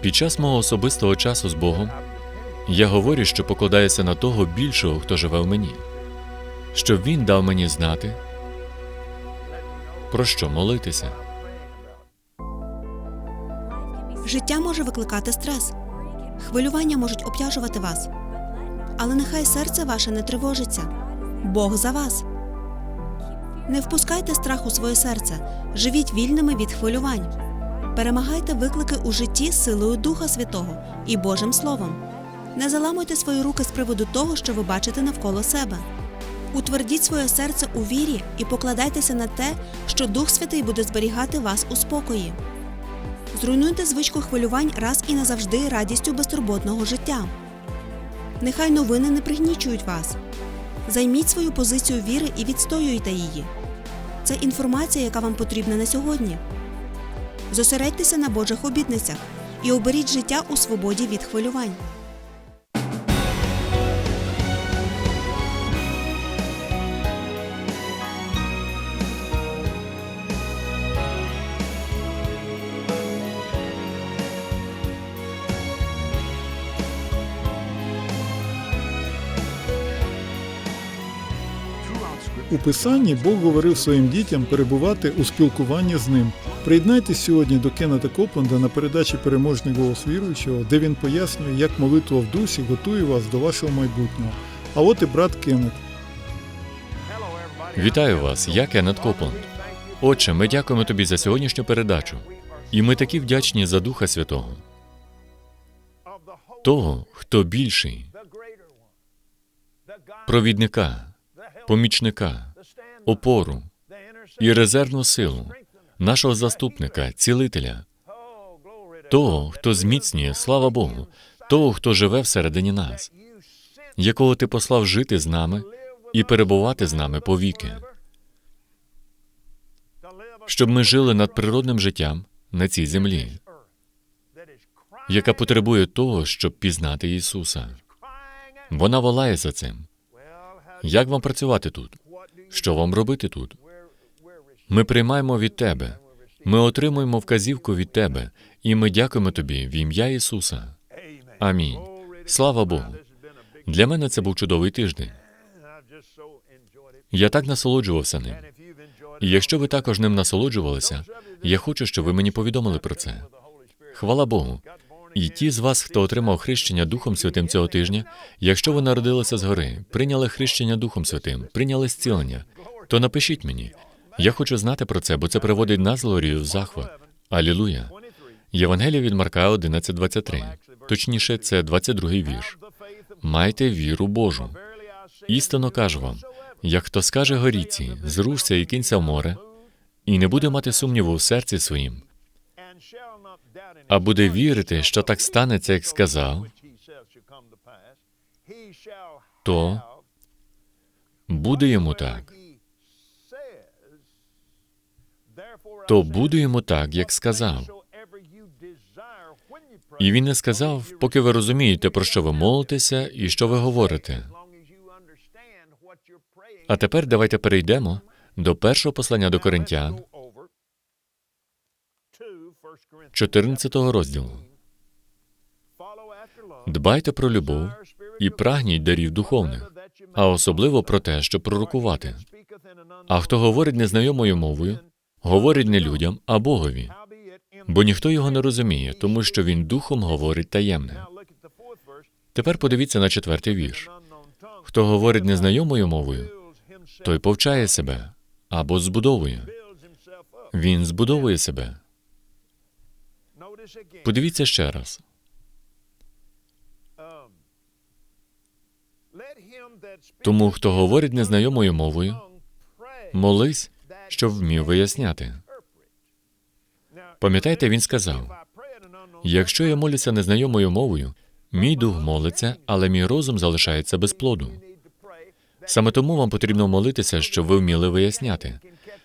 Під час мого особистого часу з Богом я говорю, що покладаюся на того більшого, хто живе в мені, щоб він дав мені знати, про що молитися. Життя може викликати стрес. Хвилювання можуть обтяжувати вас. Але нехай серце ваше не тривожиться. Бог за вас. Не впускайте страх у своє серце. Живіть вільними від хвилювань. Перемагайте виклики у житті силою Духа Святого і Божим Словом. Не заламуйте свої руки з приводу того, що ви бачите навколо себе. Утвердіть своє серце у вірі і покладайтеся на те, що Дух Святий буде зберігати вас у спокої. Зруйнуйте звичку хвилювань раз і назавжди радістю безтурботного життя. Нехай новини не пригнічують вас. Займіть свою позицію віри і відстоюйте її. Це інформація, яка вам потрібна на сьогодні. Зосередьтеся на Божих обітницях і оберіть життя у свободі від хвилювань. У Писанні Бог говорив своїм дітям перебувати у спілкуванні з ним. Приєднайтесь сьогодні до Кеннета Копленда на передачі Переможний голос віруючого, де він пояснює, як молитва в дусі готує вас до вашого майбутнього. А от і брат Кеннет. Вітаю вас, я Кеннет Копленд. Отче, ми дякуємо тобі за сьогоднішню передачу. І ми такі вдячні за Духа Святого, того, хто більший, провідника, помічника, опору і резервну силу, нашого заступника, цілителя, того, хто зміцнює, слава Богу, того, хто живе всередині нас, якого ти послав жити з нами і перебувати з нами повіки, щоб ми жили над природним життям на цій землі, яка потребує того, щоб пізнати Ісуса. Вона волає за цим. Як вам працювати тут? Що вам робити тут? Ми приймаємо від Тебе, ми отримуємо вказівку від Тебе, і ми дякуємо Тобі в ім'я Ісуса. Амінь. Слава Богу. Для мене це був чудовий тиждень. Я так насолоджувався ним. І якщо ви також ним насолоджувалися, я хочу, щоб ви мені повідомили про це. Хвала Богу. І ті з вас, хто отримав хрещення Духом Святим цього тижня, якщо ви народилися згори, прийняли хрещення Духом Святим, прийняли зцілення, то напишіть мені. Я хочу знати про це, бо це приводить нас Лорію в захват. Алілуя. Євангелія від Марка 11.23. Точніше, це 22-й вірш. Майте віру Божу. Істинно кажу вам, як хто скаже горіці, зрушся і кинься в море, і не буде мати сумніву в серці своїм, а буде вірити, що так станеться, як сказав, то буде йому так. То буде йому так, як сказав. І він не сказав, поки ви розумієте, про що ви молитеся і що ви говорите. А тепер давайте перейдемо до першого послання до Коринтян, 14 розділу. Дбайте про любов і прагніть дарів духовних, а особливо про те, щоб пророкувати. А хто говорить незнайомою мовою, говорить не людям, а Богові, бо ніхто його не розуміє, тому що він духом говорить таємне. Тепер подивіться на четвертий вірш. Хто говорить незнайомою мовою, той повчає себе або збудовує. Він збудовує себе. Подивіться ще раз. Тому, хто говорить незнайомою мовою, молись, щоб вмів виясняти. Пам'ятаєте, він сказав: якщо я молюся незнайомою мовою, мій дух молиться, але мій розум залишається без плоду. Саме тому вам потрібно молитися, щоб ви вміли виясняти,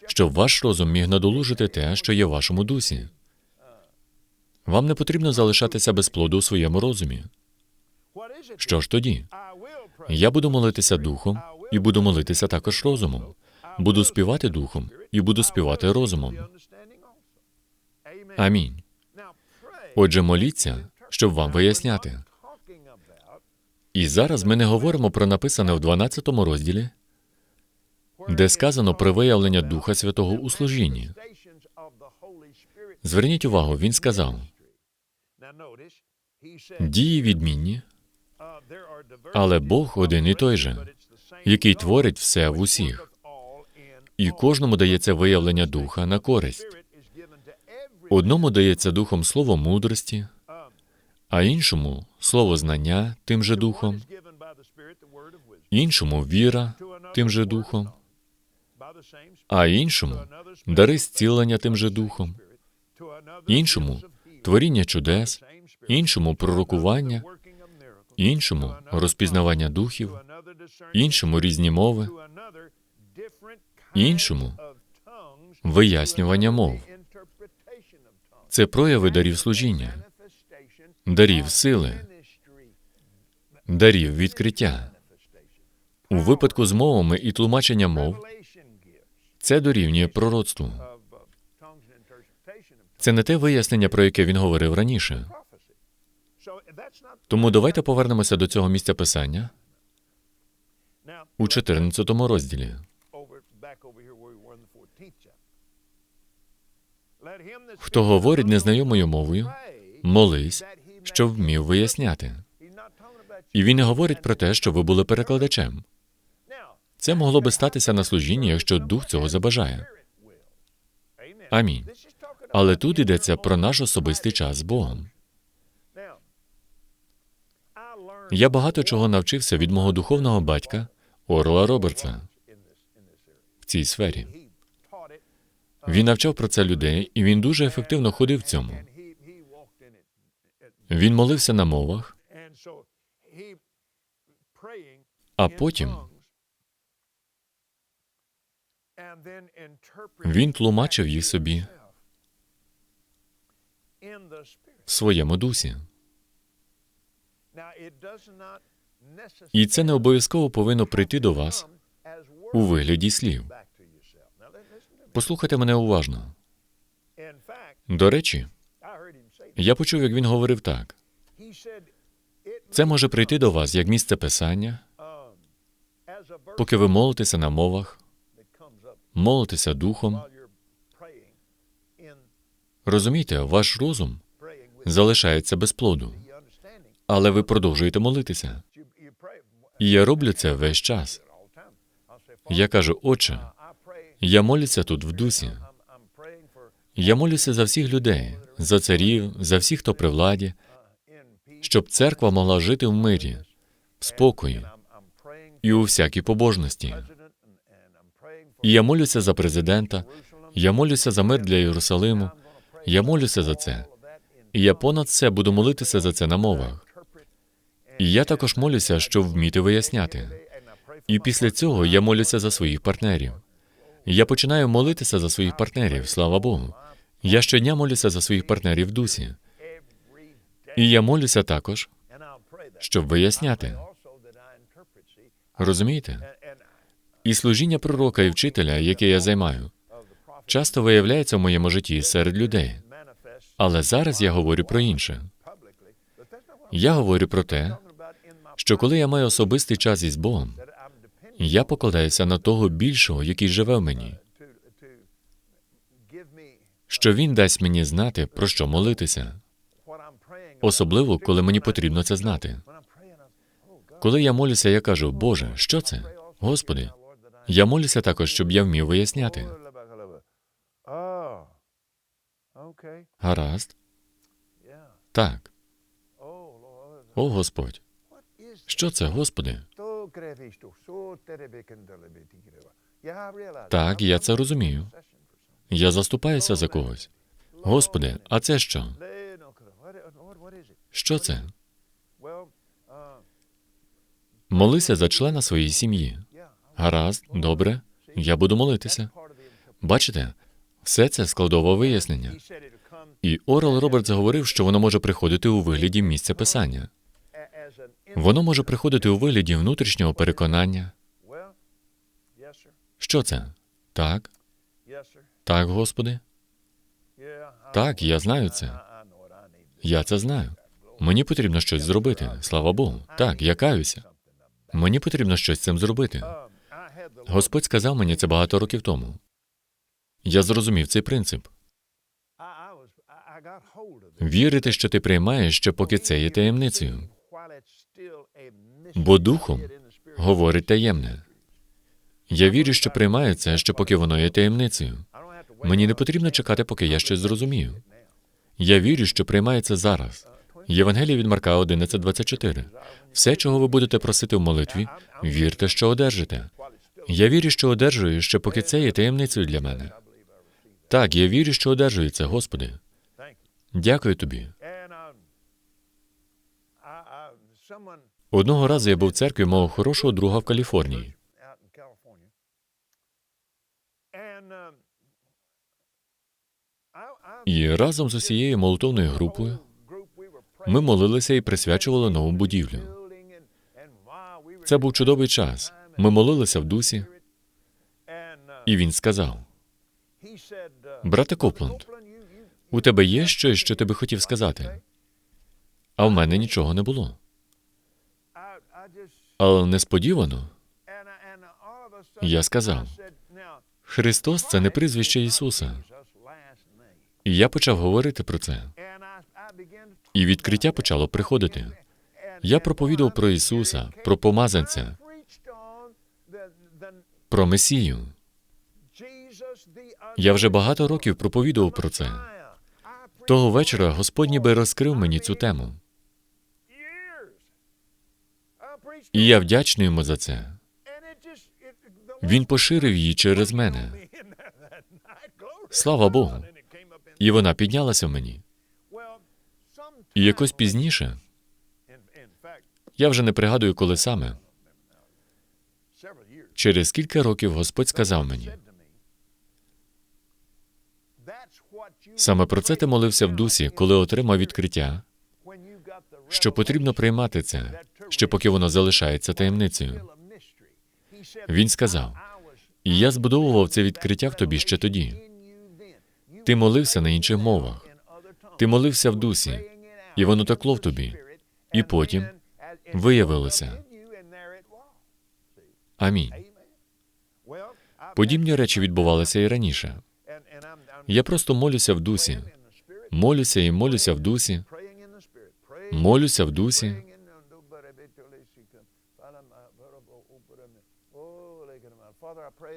щоб ваш розум міг надолужити те, що є в вашому дусі. Вам не потрібно залишатися без плоду у своєму розумі. Що ж тоді? Я буду молитися духом і буду молитися також розумом. Буду співати духом і буду співати розумом. Амінь. Отже, моліться, щоб вам виясняти. І зараз ми не говоримо про написане в 12 розділі, де сказано про виявлення Духа Святого у служінні. Зверніть увагу, він сказав: дії відмінні, але Бог один і той же, який творить все в усіх. І кожному дається виявлення Духа на користь. Одному дається духом слово мудрості, а іншому слово знання тим же духом, іншому віра тим же духом, а іншому дари зцілення тим же духом, іншому творіння чудес, іншому пророкування, іншому розпізнавання духів, іншому різні мови, іншому вияснювання мов. Це прояви дарів служіння, дарів сили, дарів відкриття. У випадку з мовами і тлумачення мов це дорівнює пророцтву. Це не те вияснення, про яке він говорив раніше. Тому давайте повернемося до цього місця писання у 14 розділі. Хто говорить незнайомою мовою, молись, щоб вмів виясняти. І він не говорить про те, що ви були перекладачем. Це могло би статися на служінні, якщо дух цього забажає. Амінь. Але тут йдеться про наш особистий час з Богом. Я багато чого навчився від мого духовного батька Орла Робертса цій сфері. Він навчав про це людей, і він дуже ефективно ходив в цьому. Він молився на мовах, а потім він тлумачив їх собі в своєму дусі. І це не обов'язково повинно прийти до вас у вигляді слів. Послухайте мене уважно. До речі, я почув, як він говорив так: це може прийти до вас як місце писання, поки ви молитеся на мовах, молитеся духом. Розумієте, ваш розум залишається без плоду, але ви продовжуєте молитися. І я роблю це весь час. Я кажу, Отче, я молюся тут в дусі. Я молюся за всіх людей, за царів, за всіх, хто при владі, щоб церква могла жити в мирі, в спокої і у всякій побожності. І я молюся за президента, я молюся за мир для Єрусалиму, я молюся за це. І я понад все буду молитися за це на мовах. І я також молюся, щоб вміти виясняти. І після цього я молюся за своїх партнерів. Я починаю молитися за своїх партнерів, слава Богу. Я щодня молюся за своїх партнерів в дусі. І я молюся також, щоб виясняти. Розумієте? І служіння пророка і вчителя, яке я займаю, часто виявляється в моєму житті серед людей. Але зараз я говорю про інше. Я говорю про те, що коли я маю особистий час із Богом, я покладаюся на того більшого, який живе в мені, що він дасть мені знати, про що молитися, особливо коли мені потрібно це знати. Коли я молюся, я кажу, Боже, що це? Господи, я молюся також, щоб я вмів виясняти. Гаразд, так. О Господь, що це, Господи? Так, я це розумію. Я заступаюся за когось. Господи, а це що? Що це? Молися за члена своєї сім'ї. Гаразд, добре, я буду молитися. Бачите, все це складове вияснення. І Орел Робертс говорив, що воно може приходити у вигляді місця писання. Воно може приходити у вигляді внутрішнього переконання. Що це? Так, так, Господи. Так, я знаю це. Я це знаю. Мені потрібно щось зробити. Слава Богу. Так, я каюся. Мені потрібно щось з цим зробити. Господь сказав мені це багато років тому. Я зрозумів цей принцип. Вірити, що ти приймаєш, ще поки це є таємницею. Бо духом говорить таємне. Я вірю, що приймаю це, ще поки воно є таємницею. Мені не потрібно чекати, поки я щось зрозумію. Я вірю, що приймаю це зараз. Євангелія від Марка 11.24. Все, чого ви будете просити в молитві, вірте, що одержите. Я вірю, що одержую, ще поки це є таємницею для мене. Так, я вірю, що одержую це, Господи. Дякую тобі. Одного разу я був в церкві мого хорошого друга в Каліфорнії. І разом з усією молитовною групою ми молилися і присвячували нову будівлю. Це був чудовий час. Ми молилися в дусі, і він сказав: Брате Копланд, у тебе є щось, що ти би хотів сказати? А в мене нічого не було. Але несподівано я сказав, Христос це не прізвище Ісуса. І я почав говорити про це. І відкриття почало приходити. Я проповідав про Ісуса, про помазанця, про Месію. Я вже багато років проповідував про це. Того вечора Господь ніби розкрив мені цю тему. І я вдячний йому за це. Він поширив її через мене. Слава Богу. І вона піднялася в мені. І якось пізніше, я вже не пригадую, коли саме, через кілька років Господь сказав мені, саме про це ти молився в дусі, коли отримав відкриття, що потрібно приймати це, ще поки воно залишається таємницею. Він сказав, і я збудовував це відкриття в тобі ще тоді. Ти молився на інших мовах, ти молився в дусі, і воно текло в тобі. І потім виявилося. Амінь. Подібні речі відбувалися і раніше. Я просто молюся в дусі, молюся і молюся в дусі, молюся в дусі.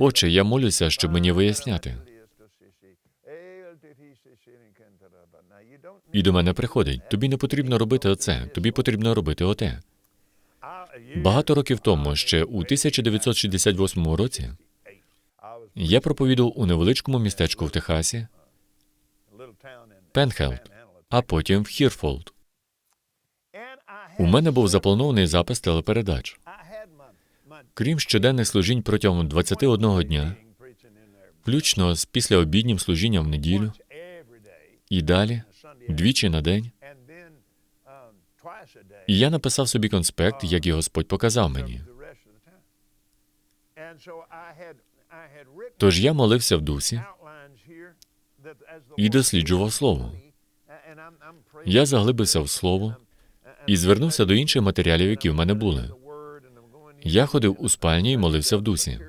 Отче, я молюся, щоб мені виясняти. І до мене приходить. Тобі не потрібно робити оце, тобі потрібно робити оте. Багато років тому, ще у 1968 році, я проповідував у невеличкому містечку в Техасі, Пенхелд, а потім в Хірфолд. У мене був запланований запис телепередач. Крім щоденних служінь протягом 21 дня, включно з післяобіднім служінням в неділю і далі, двічі на день, і я написав собі конспект, як і Господь показав мені. Тож я молився в дусі і досліджував слово. Я заглибився в слово і звернувся до інших матеріалів, які в мене були. Я ходив у спальні і молився в дусі.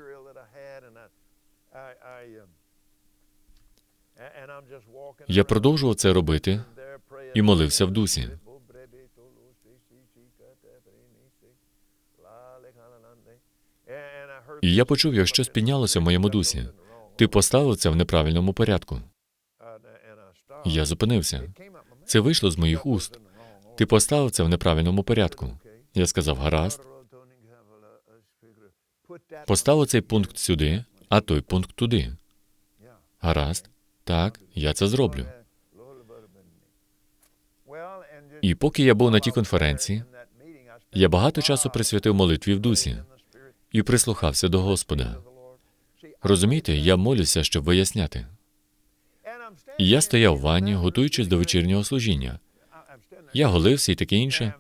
Я продовжував це робити і молився в дусі. І я почув, як щось піднялося в моєму дусі. Ти поставив це в неправильному порядку. Я зупинився. Це вийшло з моїх уст. Ти поставив це в неправильному порядку. Я сказав, гаразд, постав цей пункт сюди, а той пункт туди. Гаразд, так, я це зроблю. І поки я був на тій конференції, я багато часу присвятив молитві в дусі і прислухався до Господа. Розумієте, я молюся, щоб виясняти. І я стояв в ванні, готуючись до вечірнього служіння. Я голився і таке інше.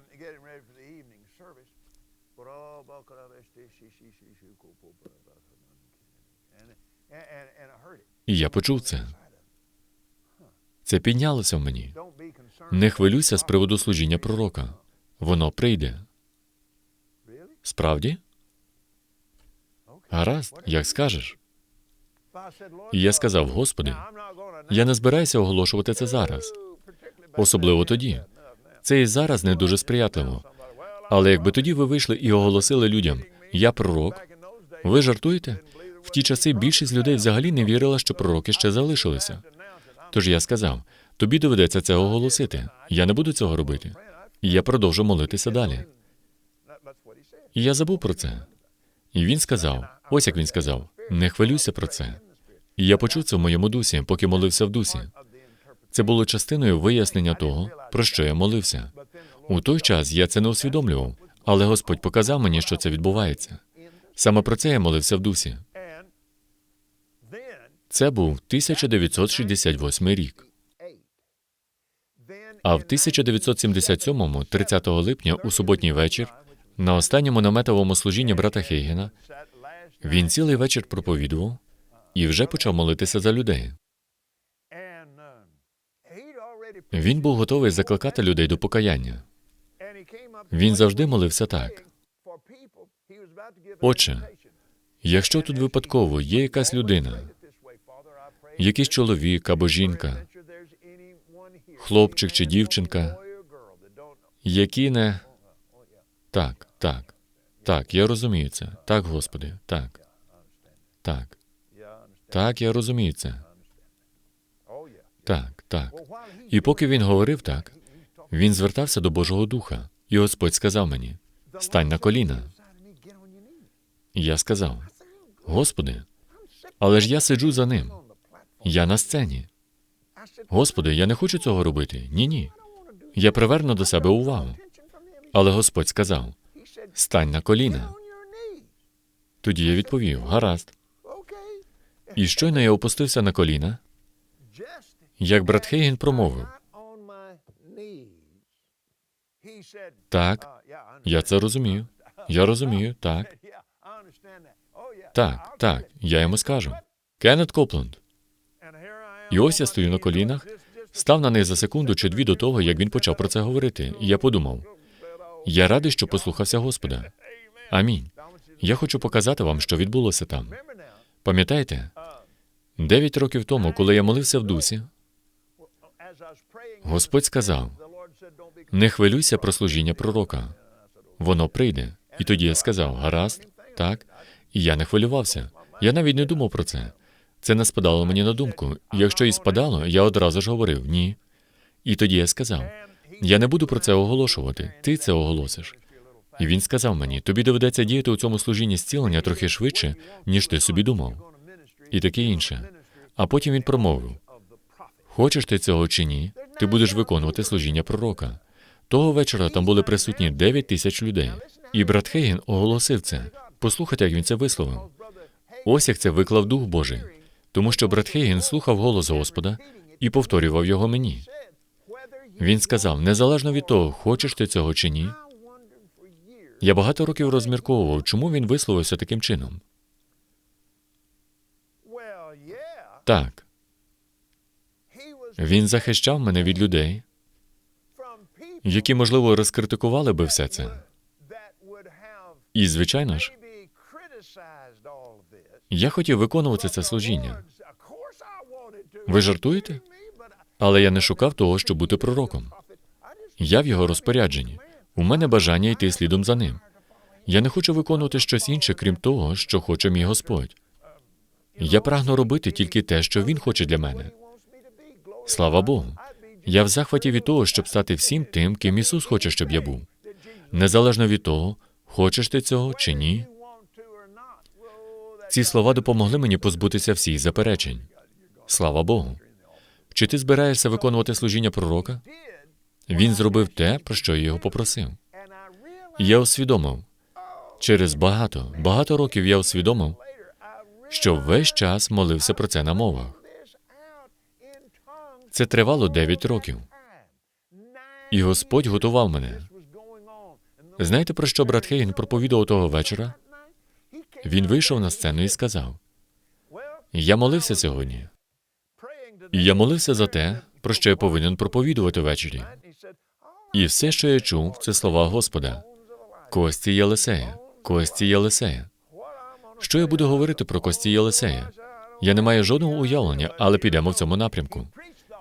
І я почув це. Це піднялося в мені. Не хвилюйся з приводу служіння пророка. Воно прийде. Справді? Гаразд, як скажеш. І я сказав, Господи, я не збираюся оголошувати це зараз, особливо тоді. Це і зараз не дуже сприятливо. Але якби тоді ви вийшли і оголосили людям, я пророк, ви жартуєте? В ті часи більшість людей взагалі не вірила, що пророки ще залишилися. Тож я сказав: тобі доведеться це оголосити. Я не буду цього робити. І я продовжу молитися далі. І я забув про це. І він сказав: ось як він сказав: не хвилюйся про це. І я почув це в моєму дусі, поки молився в дусі. Це було частиною вияснення того, про що я молився. У той час я це не усвідомлював, але Господь показав мені, що це відбувається. Саме про це я молився в дусі. Це був 1968 рік. А в 1977-му, 30 липня, у суботній вечір, на останньому наметовому служінні брата Хейгена, він цілий вечір проповідував і вже почав молитися за людей. Він був готовий закликати людей до покаяння. Він завжди молився так. Отче, якщо тут випадково є якась людина, якийсь чоловік або жінка, хлопчик чи дівчинка, які не. Так, так, так, я розумію це. Так, Господи, так. Так. Так, я розумію це. Так, так. І поки він говорив так, він звертався до Божого Духа, і Господь сказав мені: стань на коліна. Я сказав: Господи, але ж я сиджу за ним. Я на сцені. Господи, я не хочу цього робити. Ні, ні. Я приверну до себе увагу. Але Господь сказав: стань на коліна. Тоді я відповів: гаразд. І щойно я опустився на коліна, як брат Хейген промовив: Так, я це розумію. Я розумію, так. Так, так, я йому скажу. Кеннет Копланд. І ось я стою на колінах, став на них за секунду чи дві до того, як він почав про це говорити. І я подумав: я радий, що послухався Господа. Амінь. Я хочу показати вам, що відбулося там. Пам'ятаєте, дев'ять років тому, коли я молився в дусі, Господь сказав: не хвилюйся про служіння пророка. Воно прийде. І тоді я сказав: гаразд, так. І я не хвилювався. Я навіть не думав про це. Це не спадало мені на думку. Якщо і спадало, я одразу ж говорив ні. І тоді я сказав: я не буду про це оголошувати. Ти це оголосиш. І він сказав мені: тобі доведеться діяти у цьому служінні зцілення трохи швидше, ніж ти собі думав. І таке інше. А потім він промовив: Хочеш ти цього чи ні, ти будеш виконувати служіння пророка. Того вечора там були присутні 9 тисяч людей. І брат Хейген оголосив це. Послухайте, як він це висловив. Ось як це виклав Дух Божий. Тому що брат Хейген слухав голос Господа і повторював його мені. Він сказав: незалежно від того, хочеш ти цього чи ні. Я багато років розмірковував, чому він висловився таким чином. Так, він захищав мене від людей, які, можливо, розкритикували би все це. І, звичайно ж, я хотів виконувати це служіння. Ви жартуєте? Але я не шукав того, щоб бути пророком. Я в його розпорядженні. У мене бажання йти слідом за ним. Я не хочу виконувати щось інше, крім того, що хоче мій Господь. Я прагну робити тільки те, що Він хоче для мене. Слава Богу. Я в захваті від того, щоб стати всім тим, ким Ісус хоче, щоб я був. Незалежно від того, хочеш ти цього чи ні. Ці слова допомогли мені позбутися всіх заперечень. Слава Богу. Чи ти збираєшся виконувати служіння пророка? Він зробив те, про що я його попросив. Я усвідомив. Через багато, багато років я усвідомив, що весь час молився про це на мовах. Це тривало 9 років. І Господь готував мене. Знаєте, про що брат Хейген проповідував того вечора? Він вийшов на сцену і сказав: Я молився сьогодні. І я молився за те, про що я повинен проповідувати ввечері. І все, що я чув, це слова Господа. Кості Єлисея, Кості Єлисея. Що я буду говорити про Кості Єлисея? Я не маю жодного уявлення, але підемо в цьому напрямку.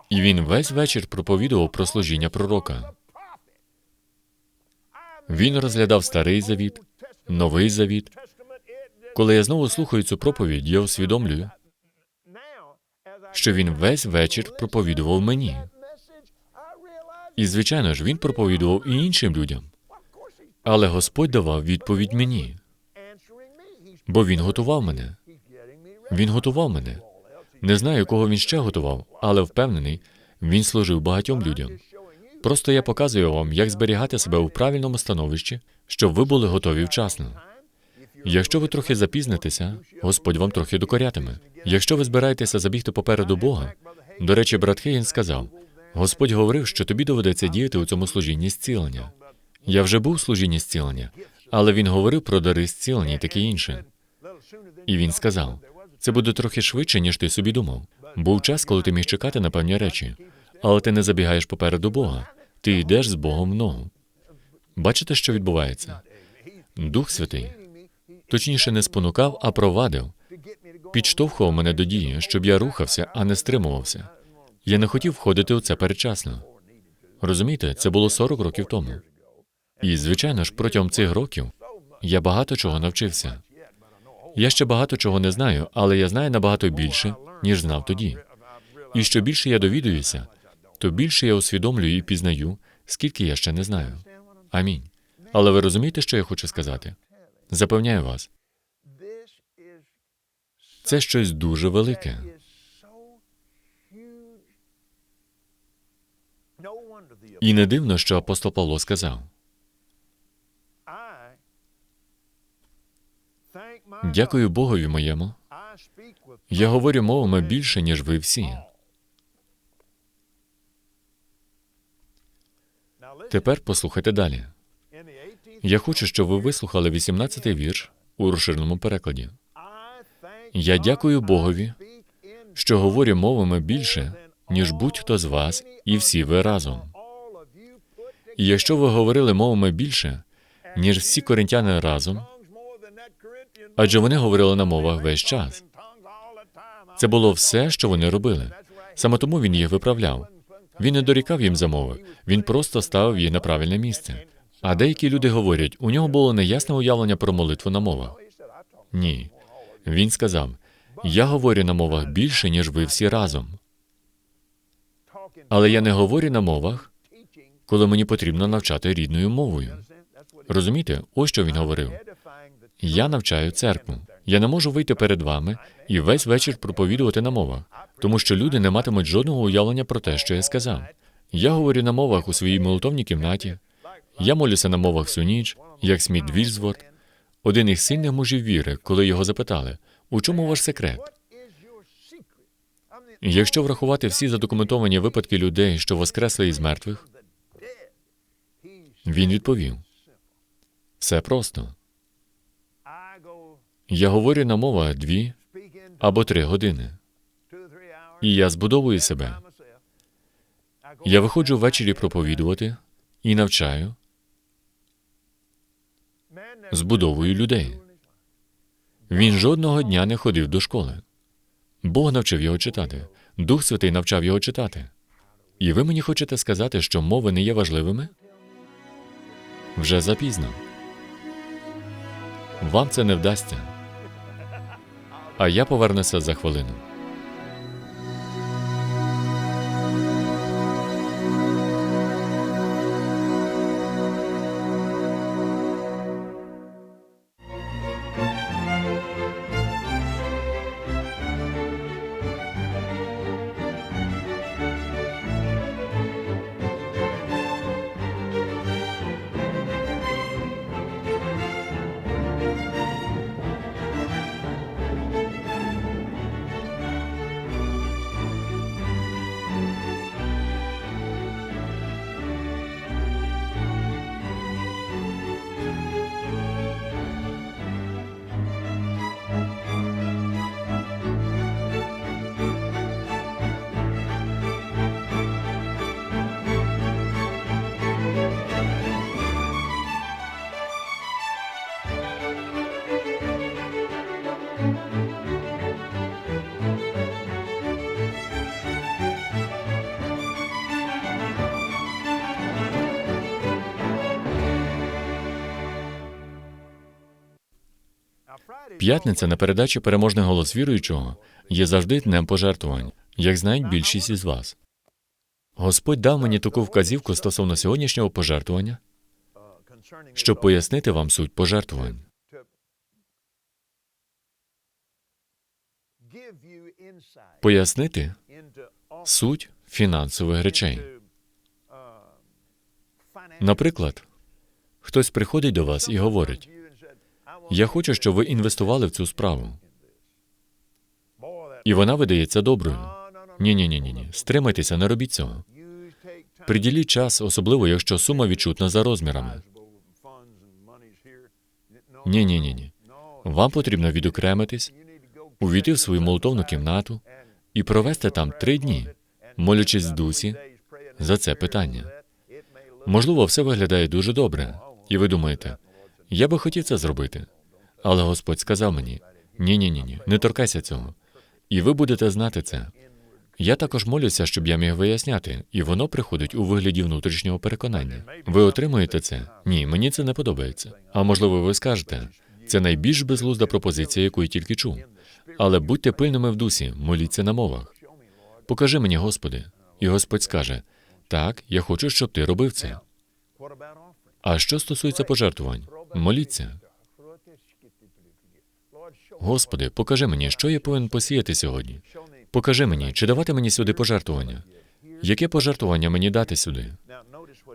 І він весь вечір проповідував про служіння пророка. Він розглядав старий завіт, новий завіт. Коли я знову слухаю цю проповідь, я усвідомлюю, що він весь вечір проповідував мені. І, звичайно ж, він проповідував і іншим людям. Але Господь давав відповідь мені, бо він готував мене. Він готував мене. Не знаю, кого він ще готував, але впевнений, він служив багатьом людям. Просто я показую вам, як зберігати себе у правильному становищі, щоб ви були готові вчасно. Якщо ви трохи запізнитеся, Господь вам трохи докорятиме. Якщо ви збираєтеся забігти попереду Бога, до речі, брат Хейн сказав: Господь говорив, що тобі доведеться діяти у цьому служінні зцілення. Я вже був у служінні зцілення, але він говорив про дари зцілення і таке інше. І він сказав: це буде трохи швидше, ніж ти собі думав. Був час, коли ти міг чекати на певні речі, але ти не забігаєш попереду Бога. Ти йдеш з Богом в ногу. Бачите, що відбувається? Дух Святий, точніше, не спонукав, а провадив, підштовхував мене до дії, щоб я рухався, а не стримувався. Я не хотів входити у це передчасно. Розумієте, це було 40 років тому. І, звичайно ж, протягом цих років я багато чого навчився. Я ще багато чого не знаю, але я знаю набагато більше, ніж знав тоді. І що більше я довідуюся, то більше я усвідомлюю і пізнаю, скільки я ще не знаю. Амінь. Але ви розумієте, що я хочу сказати? Запевняю вас, це щось дуже велике. І не дивно, що апостол Павло сказав: Дякую Богові моєму. Я говорю мовами більше, ніж ви всі. Тепер послухайте далі. Я хочу, щоб ви вислухали 18-й вірш у розширеному перекладі. Я дякую Богові, що говорю мовами більше, ніж будь-хто з вас, і всі ви разом. І якщо ви говорили мовами більше, ніж всі коринтяни разом, адже вони говорили на мовах весь час. Це було все, що вони робили. Саме тому він їх виправляв. Він не дорікав їм за мови, він просто ставив їх на правильне місце. А деякі люди говорять, у нього було неясне уявлення про молитву на мовах. Ні. Він сказав: Я говорю на мовах більше, ніж ви всі разом. Але я не говорю на мовах, коли мені потрібно навчати рідною мовою. Розумієте, ось що він говорив. Я навчаю церкву. Я не можу вийти перед вами і весь вечір проповідувати на мовах, тому що люди не матимуть жодного уявлення про те, що я сказав. Я говорю на мовах у своїй молитовній кімнаті. Я молюся на мовах всю ніч, як Сміт Вільзворт, один із сильних мужів віри, коли його запитали, у чому ваш секрет? Якщо врахувати всі задокументовані випадки людей, що воскресли із мертвих, він відповів: все просто. Я говорю на мовах дві або три години, і я збудовую себе. Я виходжу ввечері проповідувати і навчаю, збудовую людей. Він жодного дня не ходив до школи. Бог навчив його читати, Дух Святий навчав його читати. І ви мені хочете сказати, що мови не є важливими? Вже запізно. Вам це не вдасться. А я повернуся за хвилину. П'ятниця на передачі переможний голос віруючого є завжди днем пожертвувань, як знають більшість із вас. Господь дав мені таку вказівку стосовно сьогоднішнього пожертвування, щоб пояснити вам суть пожертвувань. Пояснити суть фінансових речей. Наприклад, хтось приходить до вас і говорить: Я хочу, щоб ви інвестували в цю справу. І вона видається доброю. Ні, ні, ні, ні, ні. Стримайтеся, не робіть цього. Приділіть час, особливо якщо сума відчутна за розмірами. Ні, ні, ні, ні. Вам потрібно відокремитись, увійти в свою молитовну кімнату і провести там три дні, молячись в дусі за це питання. Можливо, все виглядає дуже добре, і ви думаєте, я би хотів це зробити. Але Господь сказав мені: ні, ні, ні, ні, не торкайся цього. І ви будете знати це. Я також молюся, щоб я міг виясняти, і воно приходить у вигляді внутрішнього переконання. Ви отримуєте це? Ні, мені це не подобається. А можливо, ви скажете, це найбільш безглузда пропозиція, яку я тільки чув. Але будьте пильними в дусі, моліться на мовах. Покажи мені, Господи. І Господь скаже: так, я хочу, щоб ти робив це. А що стосується пожертвувань, моліться. Господи, покажи мені, що я повинен посіяти сьогодні. Покажи мені, чи давати мені сюди пожертвування. Яке пожертвування мені дати сюди?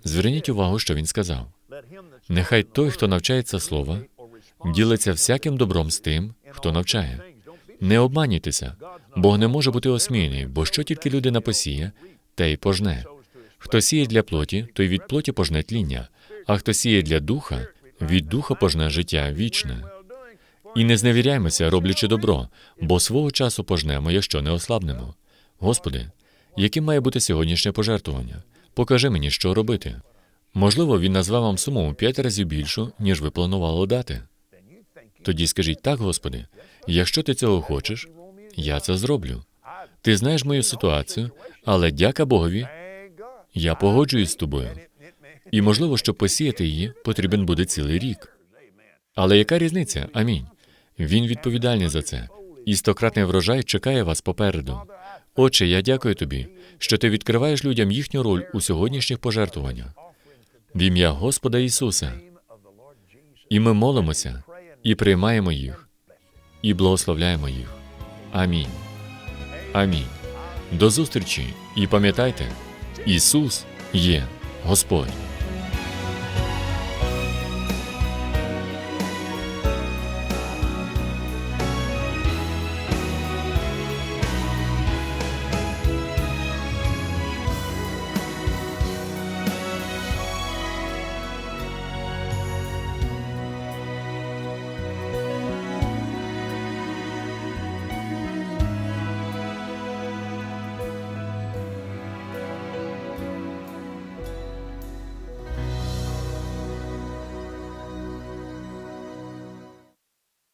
Зверніть увагу, що він сказав. Нехай той, хто навчається слова, ділиться всяким добром з тим, хто навчає. Не обманюйтеся, Бог не може бути осміяний, бо що тільки людина посіє, те й пожне. Хто сіє для плоті, той від плоті пожне тління, а хто сіє для духа, від духа пожне життя вічне. І не зневіряймося, роблячи добро, бо свого часу пожнемо, якщо не ослабнемо. Господи, яким має бути сьогоднішнє пожертвування? Покажи мені, що робити. Можливо, він назве вам суму п'ять разів більшу, ніж ви планували дати. Тоді скажіть так, Господи, якщо ти цього хочеш, я це зроблю. Ти знаєш мою ситуацію, але дяка Богові, я погоджуюсь з тобою. І можливо, щоб посіяти її, потрібен буде цілий рік. Але яка різниця? Амінь. Він відповідальний за це. І стократний врожай чекає вас попереду. Отче, я дякую тобі, що ти відкриваєш людям їхню роль у сьогоднішніх пожертвуваннях. В ім'я Господа Ісуса. І ми молимося, і приймаємо їх, і благословляємо їх. Амінь. Амінь. До зустрічі і пам'ятайте, Ісус є Господь.